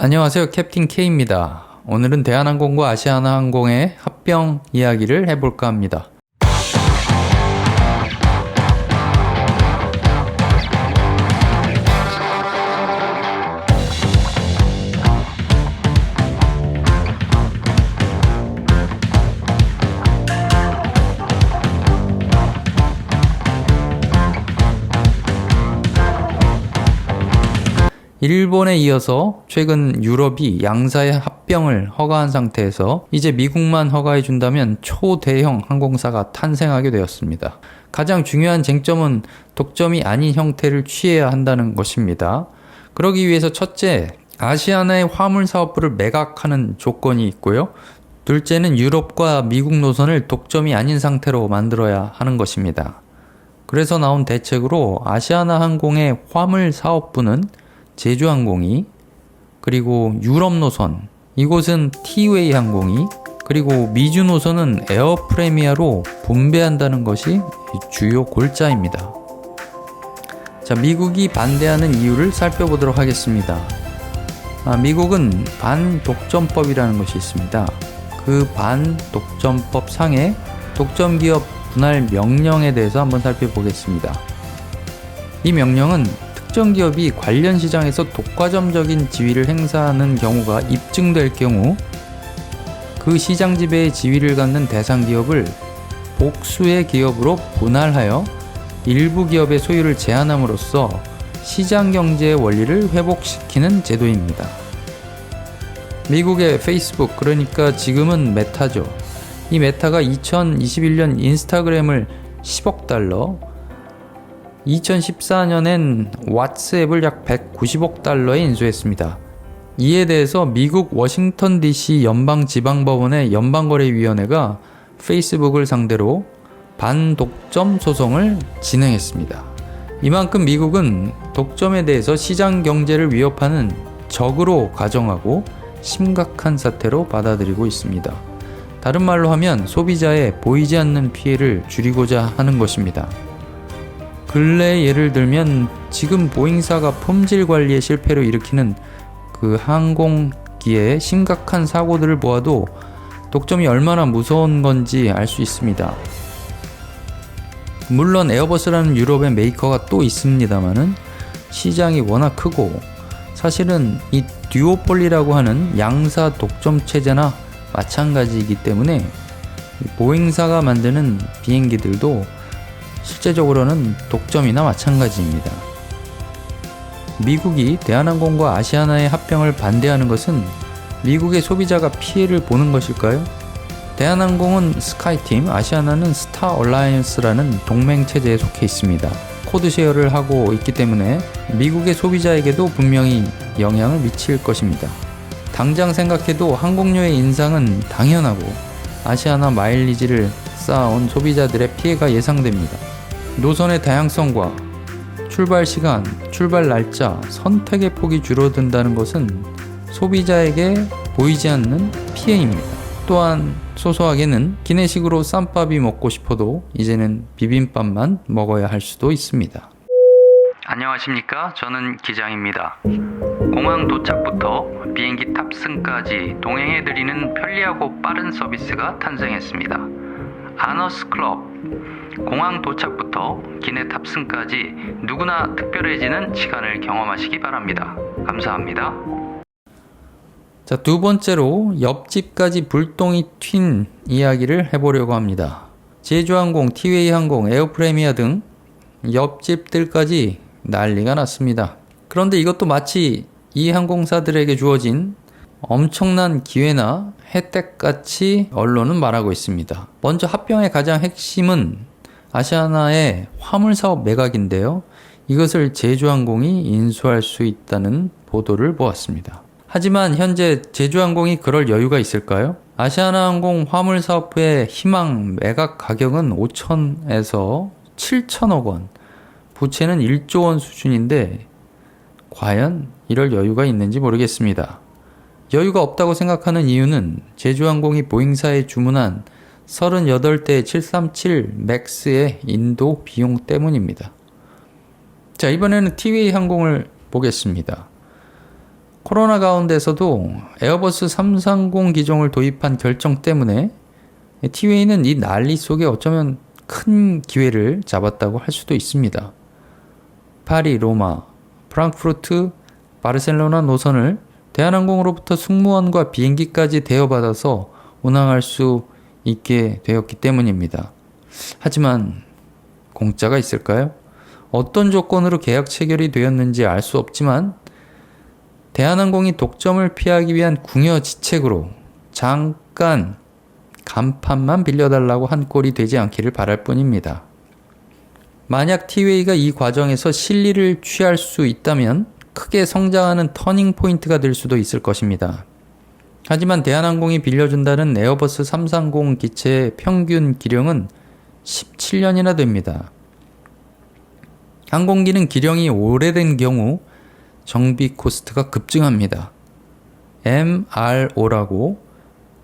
안녕하세요. 캡틴 K입니다. 오늘은 대한항공과 아시아나항공의 합병 이야기를 해볼까 합니다. 일본에 이어서 최근 유럽이 양사의 합병을 허가한 상태에서 이제 미국만 허가해 준다면 초대형 항공사가 탄생하게 되었습니다. 가장 중요한 쟁점은 독점이 아닌 형태를 취해야 한다는 것입니다. 그러기 위해서 첫째, 아시아나의 화물 사업부를 매각하는 조건이 있고요. 둘째는 유럽과 미국 노선을 독점이 아닌 상태로 만들어야 하는 것입니다. 그래서 나온 대책으로 아시아나 항공의 화물 사업부는 제주항공이 그리고 유럽 노선 이곳은 티웨이 항공이 그리고 미주 노선은 에어프레미아로 분배한다는 것이 주요 골자입니다. 자, 미국이 반대하는 이유를 살펴보도록 하겠습니다. 아, 미국은 반독점법이라는 것이 있습니다. 그 반독점법 상의 독점기업 분할 명령에 대해서 한번 살펴보겠습니다. 이 명령은 특정 기업이 관련 시장에서 독과점적인 지위를 행사하는 경우가 입증될 경우 그 시장 지배의 지위를 갖는 대상 기업을 복수의 기업으로 분할하여 일부 기업의 소유를 제한함으로써 시장 경제의 원리를 회복시키는 제도입니다. 미국의 페이스북, 그러니까 지금은 메타죠. 이 메타가 2021년 인스타그램을 10억 달러, 2014년엔 왓츠앱을 약 190억 달러에 인수했습니다. 이에 대해서 미국 워싱턴 DC 연방지방법원의 연방거래위원회가 페이스북을 상대로 반독점 소송을 진행했습니다. 이만큼 미국은 독점에 대해서 시장 경제를 위협하는 적으로 가정하고 심각한 사태로 받아들이고 있습니다. 다른 말로 하면 소비자의 보이지 않는 피해를 줄이고자 하는 것입니다. 근래 예를 들면 지금 보잉사가 품질 관리의 실패로 일으키는 그 항공기의 심각한 사고들을 보아도 독점이 얼마나 무서운 건지 알 수 있습니다. 물론 에어버스라는 유럽의 메이커가 또 있습니다만은 시장이 워낙 크고 사실은 이 듀오폴리라고 하는 양사 독점 체제나 마찬가지이기 때문에 보잉사가 만드는 비행기들도 실제적으로는 독점이나 마찬가지입니다. 미국이 대한항공과 아시아나의 합병을 반대하는 것은 미국의 소비자가 피해를 보는 것일까요? 대한항공은 스카이팀, 아시아나는 스타 얼라이언스라는 동맹 체제에 속해 있습니다. 코드 쉐어를 하고 있기 때문에 미국의 소비자에게도 분명히 영향을 미칠 것입니다. 당장 생각해도 항공료의 인상은 당연하고 아시아나 마일리지를 쌓아온 소비자들의 피해가 예상됩니다. 노선의 다양성과 출발 시간, 출발 날짜, 선택의 폭이 줄어든다는 것은 소비자에게 보이지 않는 피해입니다. 또한 소소하게는 기내식으로 쌈밥이 먹고 싶어도 이제는 비빔밥만 먹어야 할 수도 있습니다. 안녕하십니까? 저는 기장입니다. 공항 도착부터 비행기 탑승까지 동행해드리는 편리하고 빠른 서비스가 탄생했습니다. 아너스 클럽 공항 도착부터 기내 탑승까지 누구나 특별해지는 시간을 경험하시기 바랍니다. 감사합니다. 자, 두 번째로 옆집까지 불똥이 튄 이야기를 해보려고 합니다. 제주항공, 티웨이 항공, 에어프레미아 등 옆집들까지 난리가 났습니다. 그런데 이것도 마치 이 항공사들에게 주어진 엄청난 기회나 혜택같이 언론은 말하고 있습니다. 먼저 합병의 가장 핵심은 아시아나의 화물 사업 매각인데요. 이것을 제주항공이 인수할 수 있다는 보도를 보았습니다. 하지만 현재 제주항공이 그럴 여유가 있을까요? 아시아나항공 화물 사업부의 희망 매각 가격은 5천에서 7천억 원, 부채는 1조 원 수준인데 과연 이럴 여유가 있는지 모르겠습니다. 여유가 없다고 생각하는 이유는 제주항공이 보잉사에 주문한 38대 737 맥스의 인도 비용 때문입니다. 자, 이번에는 티웨이 항공을 보겠습니다. 코로나 가운데서도 에어버스 330 기종을 도입한 결정 때문에 티웨이는 이 난리 속에 어쩌면 큰 기회를 잡았다고 할 수도 있습니다. 파리, 로마, 프랑크푸르트, 바르셀로나 노선을 대한항공으로부터 승무원과 비행기까지 대여받아서 운항할 수 있게 되었기 때문입니다. 하지만 공짜가 있을까요? 어떤 조건으로 계약 체결이 되었는지 알 수 없지만 대한항공이 독점을 피하기 위한 궁여 지책으로 잠깐 간판만 빌려달라고 한 꼴이 되지 않기를 바랄 뿐입니다. 만약 티웨이가 이 과정에서 실리를 취할 수 있다면 크게 성장하는 터닝 포인트가 될 수도 있을 것입니다. 하지만 대한항공이 빌려준다는 에어버스 330 기체의 평균 기령은 17년이나 됩니다. 항공기는 기령이 오래된 경우 정비 코스트가 급증합니다. MRO라고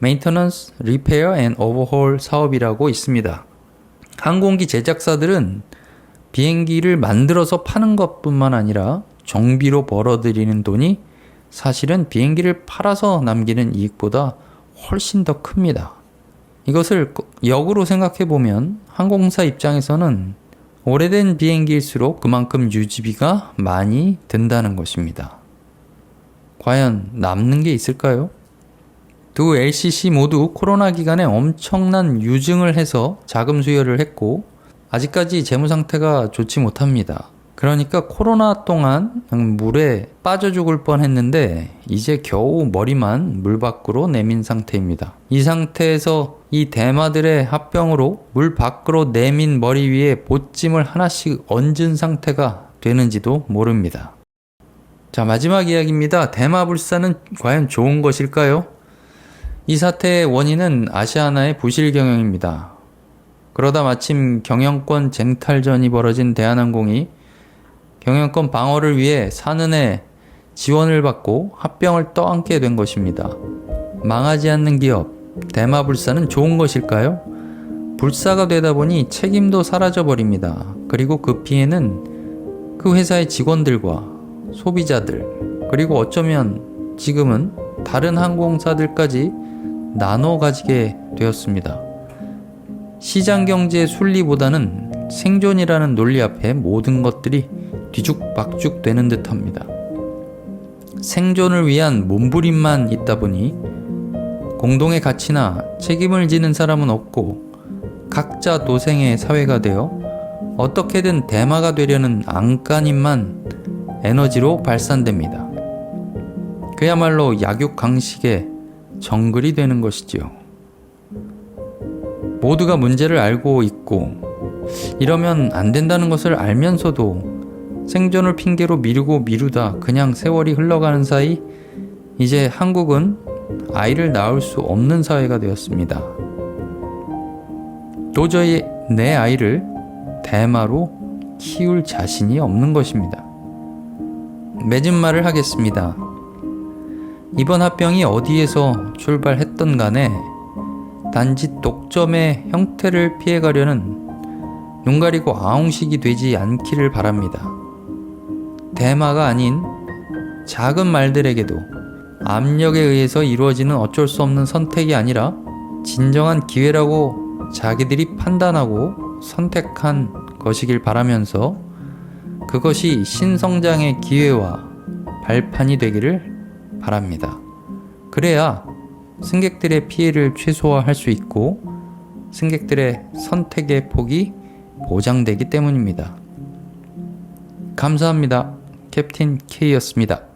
Maintenance, Repair and Overhaul 사업이라고 있습니다. 항공기 제작사들은 비행기를 만들어서 파는 것뿐만 아니라 정비로 벌어들이는 돈이 사실은 비행기를 팔아서 남기는 이익보다 훨씬 더 큽니다. 이것을 역으로 생각해 보면 항공사 입장에서는 오래된 비행기일수록 그만큼 유지비가 많이 든다는 것입니다. 과연 남는 게 있을까요? 두 LCC 모두 코로나 기간에 엄청난 유증을 해서 자금 수여를 했고 아직까지 재무 상태가 좋지 못합니다. 그러니까 코로나 동안 물에 빠져 죽을 뻔 했는데 이제 겨우 머리만 물 밖으로 내민 상태입니다. 이 상태에서 이 대마들의 합병으로 물 밖으로 내민 머리 위에 보찜을 하나씩 얹은 상태가 되는지도 모릅니다. 자, 마지막 이야기입니다. 대마불사는 과연 좋은 것일까요? 이 사태의 원인은 아시아나의 부실 경영입니다. 그러다 마침 경영권 쟁탈전이 벌어진 대한항공이 경영권 방어를 위해 사는에 지원을 받고 합병을 떠안게 된 것입니다. 망하지 않는 기업, 대마불사는 좋은 것일까요? 불사가 되다 보니 책임도 사라져 버립니다. 그리고 그 피해는 그 회사의 직원들과 소비자들, 그리고 어쩌면 지금은 다른 항공사들까지 나눠 가지게 되었습니다. 시장 경제의 순리보다는 생존이라는 논리 앞에 모든 것들이 뒤죽박죽 되는 듯 합니다. 생존을 위한 몸부림만 있다 보니 공동의 가치나 책임을 지는 사람은 없고 각자 도생의 사회가 되어 어떻게든 대마가 되려는 안간힘만 에너지로 발산됩니다. 그야말로 약육강식의 정글이 되는 것이지요. 모두가 문제를 알고 있고 이러면 안 된다는 것을 알면서도 생존을 핑계로 미루고 미루다 그냥 세월이 흘러가는 사이 이제 한국은 아이를 낳을 수 없는 사회가 되었습니다. 도저히 내 아이를 대마로 키울 자신이 없는 것입니다. 맺은 말을 하겠습니다. 이번 합병이 어디에서 출발했던 간에 단지 독점의 형태를 피해가려는 눈 가리고 아웅식이 되지 않기를 바랍니다. 대마가 아닌 작은 말들에게도 압력에 의해서 이루어지는 어쩔 수 없는 선택이 아니라 진정한 기회라고 자기들이 판단하고 선택한 것이길 바라면서 그것이 신성장의 기회와 발판이 되기를 바랍니다. 그래야 승객들의 피해를 최소화할 수 있고 승객들의 선택의 폭이 보장되기 때문입니다. 감사합니다. 캡틴 K였습니다.